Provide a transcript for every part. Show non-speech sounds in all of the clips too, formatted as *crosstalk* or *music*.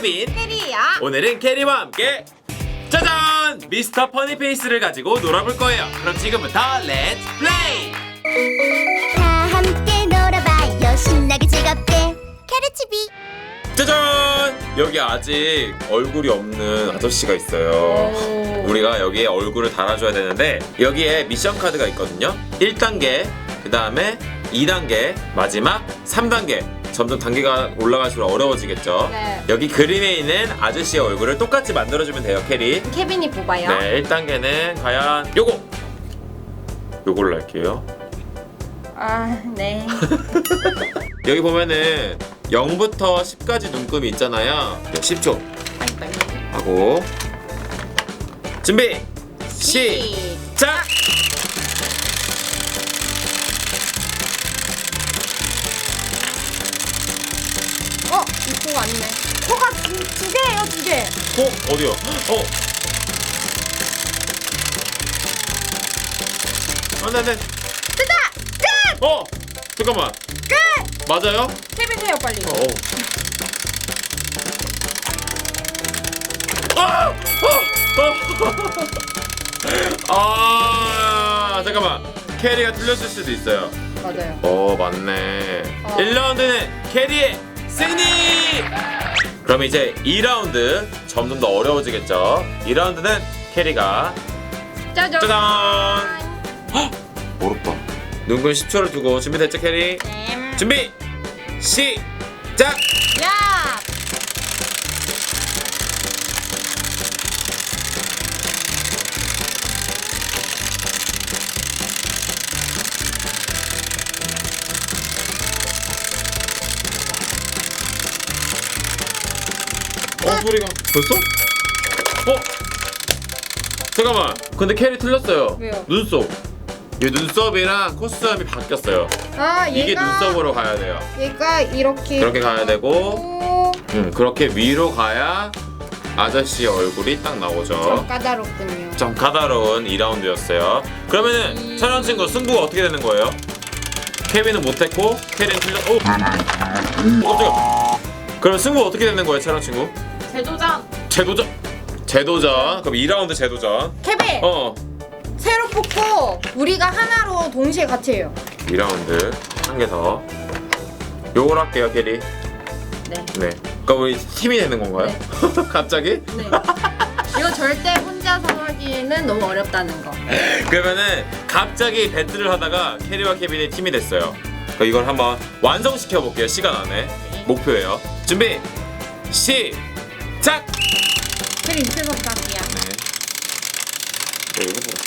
케빈 캐리야. 오늘은 캐리와 함께 짜잔! 미스터 퍼니페이스를 가지고 놀아볼 거예요 그럼 지금부터 렛츠 플레이! 다 함께 놀아봐요 신나게 즐겁게 캐르치비 짜잔! 여기 아직 얼굴이 없는 아저씨가 있어요 오. 우리가 여기에 얼굴을 달아줘야 되는데 여기에 미션 카드가 있거든요 1단계 그 다음에 2단계 마지막 3단계 점점 단계가 올라갈수록 어려워지겠죠. 네. 여기 그림에 있는 아저씨의 얼굴을 똑같이 만들어주면 돼요 캐리. 케빈이 뽑아요. 네 1단계는 과연 요거. 요걸로 할게요. 아, 네. *laughs* 여기 보면은 0부터 10까지 눈금이 있잖아요. 10초. 빨리빨리. 하고. 준비! 시작 이코 아니네. 코가 두, 두 개예요, 두 개. 어 어디요 어 안돼 안돼 됐다! 끝! 어 잠깐만 끝! 맞아요 케빈 해요, 빨리. 어 아! 어! 어! *laughs* 아 잠깐만 캐리가 틀렸을 수도 있어요 맞아요. 어 맞네 어. 1라운드는 캐리의 승리! 그럼 이제 2라운드 점점 더 어려워지겠죠? 2라운드는 캐리가 짜잔! 짜잔! 헉! 어렵다. 눈금 10초를 두고 준비됐죠 캐리? 음. 준비! 시작 어 소리가 벌써? 어? 잠깐만 근데 캐리 틀렸어요 왜요? 눈썹 이 눈썹이랑 코스염이 바뀌었어요 아, 얘가 이게 눈썹으로 가야 돼요 얘가 이렇게 그렇게 가야 되고 오, 음, 그렇게 위로 가야 아저씨 얼굴이 딱 나오죠 좀 까다롭군요. 좀 까다로운 2라운드였어요 그러면은 음. 촬영 친구 승부가 어떻게 되는 거예요? 케빈은 못했고 캐리는 틀렸.. 오! 오 깜짝이야 그럼 승부 어떻게 되는 거예요 촬영 친구? 재도전. 재도전 재도전 그럼 2라운드 재도전 케빈 어 새로 뽑고 우리가 하나로 동시에 같이 해요. 2라운드 한 개더 요걸 할게요 캐리 네. 네 그럼 우리 팀이 되는 건가요? *laughs* 갑자기? 네. 이거 절대 혼자서 하기에는 너무 어렵다는 거. 그러면은 갑자기 배틀을 하다가 캐리와 케빈이 팀이 됐어요 그럼 이걸 한번 완성시켜 볼게요 시간 안에 목표예요 준비 시작 케빈 밑에서부터 할게요. 네. 네, 이거 봐.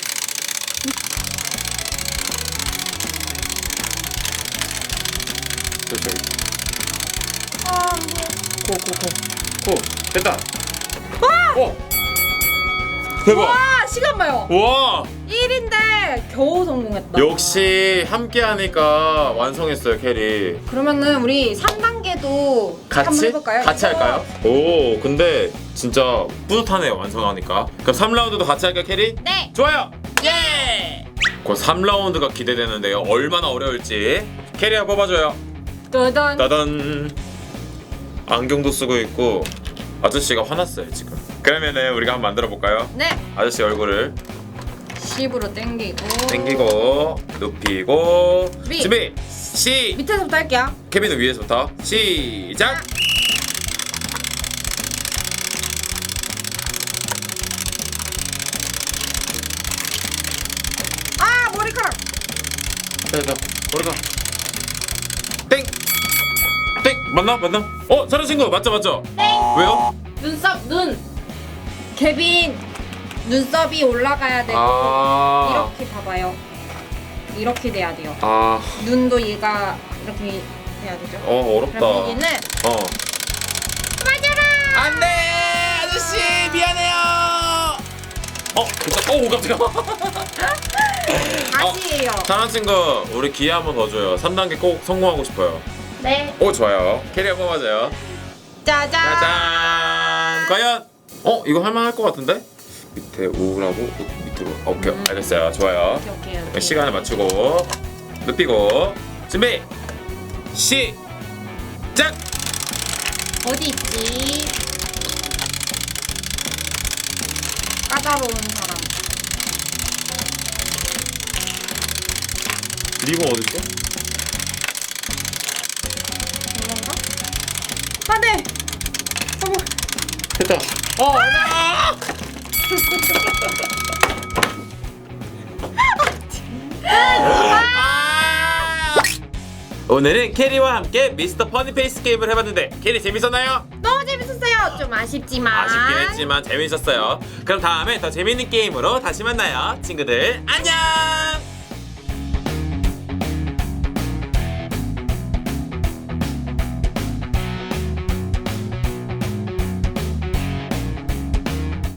됐어. 아, 고, 됐다. 오! 대박. 와 시간 봐요. 와! 1인데 겨우 성공했다. 역시 함께 하니까 완성했어요, 캐리. 그러면은 우리 3단 계도 한번 같이? 해볼까요? 같이 이거 할까요? 오, 근데 진짜 뿌듯하네요, 완성하니까. 그럼 3라운드도 같이 할까 요, 캐리? 네. 좋아요! 예! 그 3라운드가 기대되는데요. 얼마나 어려울지. 캐리가 뽑아줘요. 짜잔. 따단. 안경도 쓰고 있고 아저씨가 화났어요, 지금. 그러면은 우리가 한번 만들어 볼까요? 네. 아저씨 얼굴을 10으로 당기고. 당기고 눕히고. 위. 준비 시. 밑에서부터 할게요. 케빈은 위에서부터 시작. 아 머리카락. 머리가 땡땡. 맞나? 맞나? 어 사람 친구. 맞죠 맞죠? 땡. 왜요? 눈썹 눈. 케빈 눈썹이 올라가야 되고 아. 이렇게 봐봐요. 이렇게 돼야 돼요. 아, 눈도 얘가 이렇게 해야 되죠. 어 어렵다. 그럼 여기는 어. 맞아라. 안돼 아저씨 미안해요. 어, 진짜 오 깜짝이야. 다시 해요. 사람 친구 우리 기회 한 번 더 줘요. 3단계 꼭 성공하고 싶어요. 네. 오 좋아요. 캐리어 뽑아줘요. 짜잔. 짜잔. 과연 어 이거 할만할 것 같은데? 밑에 5라고 그 밑으로 오케이 음. 알겠어요 좋아요 오케이, 오케이, 오케이. 시간을 맞추고 눕히고 준비 시작 어디 있지 까다로운 사람 리버 어딨어? 이건가? 안돼 아, 어머 네! 됐다 어 네. 아! 오늘은 캐리와 함께 미스터 퍼니페이스 게임을 해봤는데 캐리 재밌었나요? 너무 재밌었어요. 좀 아쉽지만. 아쉽긴 했지만 재밌었어요. 그럼 다음에 더 재밌는 게임으로 다시 만나요. 친구들 안녕!